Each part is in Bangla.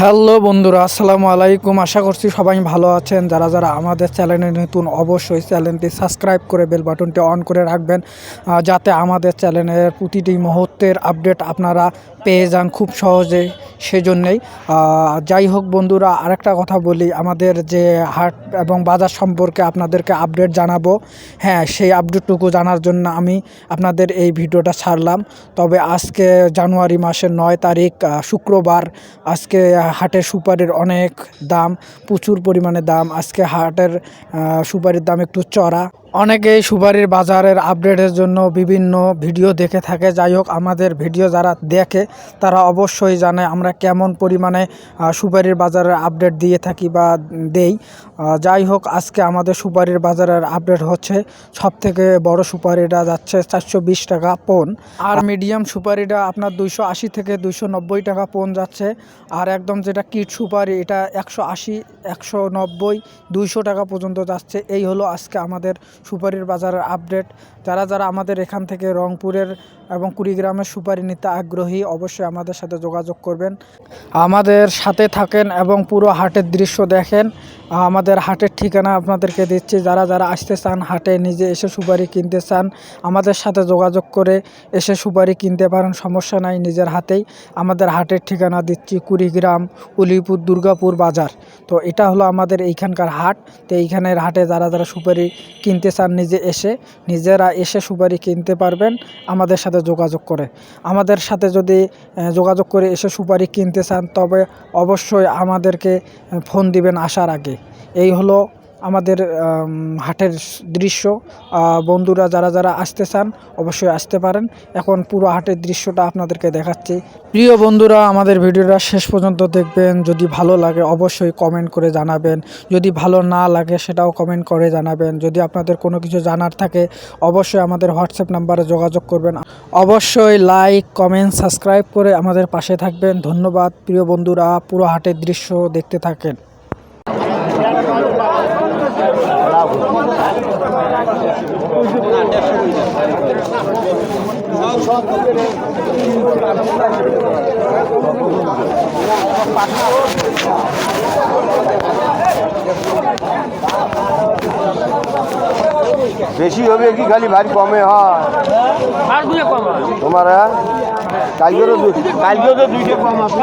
হ্যালো বন্ধুরা, আসসালামু আলাইকুম। আশা করছি সবাই ভালো আছেন। যারা যারা আমাদের চ্যানেলে নতুন, অবশ্যই চ্যানেলটি সাবস্ক্রাইব করে বেল বাটনটি অন করে রাখবেন যাতে আমাদের চ্যানেলের প্রতিটি মুহূর্তের আপডেট আপনারা পেয়ে যান খুব সহজেই সেজন্যেই। যাই হোক বন্ধুরা, আরেকটা কথা বলি। আমাদের যে হাট এবং বাজার সম্পর্কে আপনাদেরকে আপডেট জানাব। হ্যাঁ সেই আপডেটটুকু জানার জন্য আমি আপনাদের এই ভিডিওটা ছাড়লাম। তবে আজকে জানুয়ারি মাসের নয় তারিখ শুক্রবার। আজকে হাটের সুপারির অনেক দাম প্রচুর পরিমাণে দাম। আজকে হাটের সুপারির দাম একটু চড়া। অনেকেই সুপারির বাজারের আপডেটের জন্য বিভিন্ন ভিডিও দেখে থাকে। যাই হোক, আমাদের ভিডিও যারা দেখে, তারা অবশ্যই জানে আমরা কেমন পরিমাণে সুপারির বাজারের আপডেট দিয়ে থাকি বা দেই। যাই হোক, আজকে আমাদের সুপারির বাজারের আপডেট হচ্ছে সব থেকে বড় সুপারিটা যাচ্ছে চারশো বিশ টাকা পোন। আর মিডিয়াম সুপারিটা আপনার দুইশো আশি থেকে দুইশো নব্বই টাকা পোন যাচ্ছে। আর একদম যেটা কিট সুপারি, এটা একশো আশি, একশো নব্বই, দুইশো টাকা পর্যন্ত যাচ্ছে। এই হলো আজকে আমাদের সুপারির বাজারের আপডেট। যারা যারা আমাদের এখান থেকে রংপুরের এবং কুড়িগ্রামের সুপারি নিতে আগ্রহী, অবশ্যই আমাদের সাথে যোগাযোগ করবেন। আমাদের সাথে থাকেন এবং পুরো হাটের দৃশ্য দেখেন। আমাদের হাটের ঠিকানা আপনাদেরকে দিচ্ছি। যারা যারা আসতে চান হাটে, নিজে এসে সুপারি কিনতে চান, আমাদের সাথে যোগাযোগ করে এসে সুপারি কিনতে পারেন, সমস্যা নাই নিজের হাতেই। আমাদের হাটের ঠিকানা দিচ্ছি কুড়িগ্রাম, উলিপুর, দুর্গাপুর বাজার। তো এটা হলো আমাদের এইখানকার হাট। তো এইখানের হাটে যারা যারা সুপারি কিনতে চান, নিজে এসে, নিজেরা এসে সুপারি কিনতে পারবেন, আমাদের সাথে যোগাযোগ করে। আমাদের সাথে যদি যোগাযোগ করে এসে সুপারি কিনতে চান, তবে অবশ্যই আমাদেরকে ফোন দিবেন আসার আগে। এই হলো আমাদের হাটের দৃশ্য। বন্ধুরা যারা যারা আসতে চান অবশ্যই আসতে পারেন। এখন পুরো হাটের দৃশ্যটা আপনাদেরকে দেখাচ্ছি। প্রিয় বন্ধুরা, আমাদের ভিডিওটা শেষ পর্যন্ত দেখবেন। যদি ভালো লাগে অবশ্যই কমেন্ট করে জানাবেন। যদি ভালো না লাগে সেটাও কমেন্ট করে জানাবেন। যদি আপনাদের কোনো কিছু জানার থাকে, অবশ্যই আমাদের হোয়াটসঅ্যাপ নাম্বারে যোগাযোগ করবেন। অবশ্যই লাইক কমেন্ট সাবস্ক্রাইব করে আমাদের পাশে থাকবেন। ধন্যবাদ। প্রিয় বন্ধুরা, পুরো হাটের দৃশ্য দেখতে থাকেন। বেশি হবে কি খালি ভারী কমে হয়। তোমার হ্যাঁ? কালকেরও কালকেও তো দুইটা কম আছে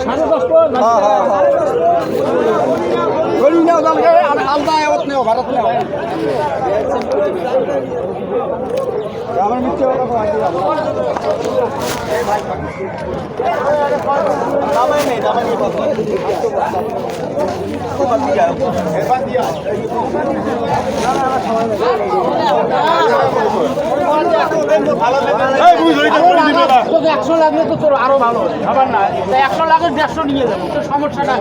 সাড়ে দশটা আলাদা নেওয়া ভারত নেওয়া আমার মিথ্যে দামাই নেই দামাই নেই দিয়া না না সবাই একশো লাগলে তো তোর আরও ভালো না একশো লাগে দেড়শো নিয়ে যাব। তোর সমস্যাটা